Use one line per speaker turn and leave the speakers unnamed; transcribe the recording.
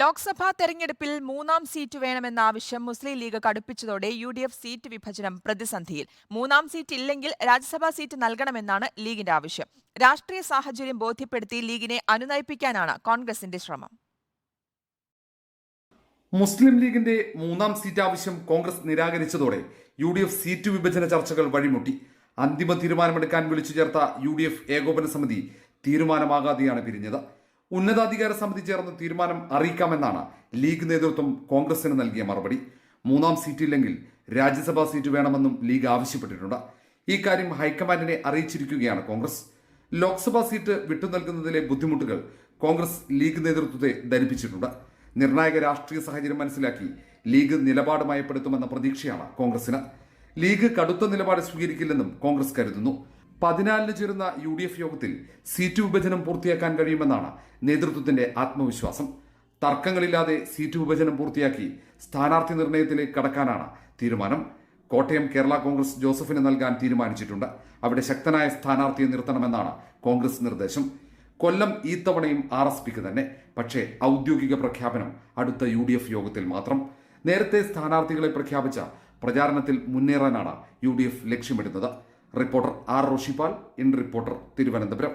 ലോക്സഭാ തെരഞ്ഞെടുപ്പിൽ മൂന്നാം സീറ്റ് വേണമെന്ന ആവശ്യം മുസ്ലിം ലീഗ് കടുപ്പിച്ചതോടെ യു ഡി എഫ് സീറ്റ് വിഭജനം പ്രതിസന്ധിയിൽ. മൂന്നാം സീറ്റ് ഇല്ലെങ്കിൽ രാജ്യസഭാ സീറ്റ് നൽകണമെന്നാണ് ലീഗിന്റെ ആവശ്യം. രാഷ്ട്രീയ സാഹചര്യം ബോധ്യപ്പെടുത്തി ലീഗിനെ അനുനയിപ്പിക്കാനാണ് കോൺഗ്രസിന്റെ ശ്രമം.
മുസ്ലിം ലീഗിന്റെ മൂന്നാം സീറ്റ് ആവശ്യം കോൺഗ്രസ് നിരാകരിച്ചതോടെ യു ഡി എഫ് സീറ്റ് വിഭജന ചർച്ചകൾ വഴിമുട്ടി. അന്തിമ തീരുമാനമെടുക്കാൻ വിളിച്ചു ചേർത്ത യു ഡി എഫ് ഏകോപന സമിതി തീരുമാനമാകാതെയാണ് പിരിഞ്ഞത്. ഉന്നതാധികാര സമിതി ചേർന്ന് തീരുമാനം അറിയിക്കാമെന്നാണ് ലീഗ് നേതൃത്വം കോൺഗ്രസിന് നൽകിയ മറുപടി. മൂന്നാം സീറ്റില്ലെങ്കിൽ രാജ്യസഭാ സീറ്റ് വേണമെന്നും ലീഗ് ആവശ്യപ്പെട്ടിട്ടുണ്ട്. ഇക്കാര്യം കാര്യം ഹൈക്കമാൻഡിനെ അറിയിച്ചിരിക്കുകയാണ് കോൺഗ്രസ്. ലോക്സഭാ സീറ്റ് വിട്ടു നൽകുന്നതിലെ ബുദ്ധിമുട്ടുകൾ കോൺഗ്രസ് ലീഗ് നേതൃത്വത്തെ ധരിപ്പിച്ചിട്ടുണ്ട്. നിർണായക രാഷ്ട്രീയ സാഹചര്യം മനസ്സിലാക്കി ലീഗ് നിലപാട് മയപ്പെടുത്തുമെന്ന പ്രതീക്ഷയാണ് കോൺഗ്രസിന്. ലീഗ് കടുത്ത നിലപാട് സ്വീകരിക്കില്ലെന്നും കോൺഗ്രസ് കരുതുന്നു. പതിനാലിന് ചേരുന്ന യു ഡി എഫ് യോഗത്തിൽ സീറ്റ് വിഭജനം പൂർത്തിയാക്കാൻ കഴിയുമെന്നാണ് നേതൃത്വത്തിന്റെ ആത്മവിശ്വാസം. തർക്കങ്ങളില്ലാതെ സീറ്റ് വിഭജനം പൂർത്തിയാക്കി സ്ഥാനാർത്ഥി നിർണയത്തിലേക്ക് കടക്കാനാണ് തീരുമാനം. കോട്ടയം കേരള കോൺഗ്രസ് ജോസഫിന് നൽകാൻ തീരുമാനിച്ചിട്ടുണ്ട്. അവിടെ ശക്തനായ സ്ഥാനാർത്ഥിയെ നിർത്തണമെന്നാണ് കോൺഗ്രസ് നിർദ്ദേശം. കൊല്ലം ഈ തവണയും ആർ എസ് പിക്ക് തന്നെ. പക്ഷേ ഔദ്യോഗിക പ്രഖ്യാപനം അടുത്ത യു ഡി എഫ് യോഗത്തിൽ മാത്രം. നേരത്തെ സ്ഥാനാർത്ഥികളെ പ്രഖ്യാപിച്ച പ്രചാരണത്തിൽ മുന്നേറാനാണ് യു ഡി എഫ് ലക്ഷ്യമിടുന്നത്. Reporter R Roshipal in Reporter Thiruvananthapuram.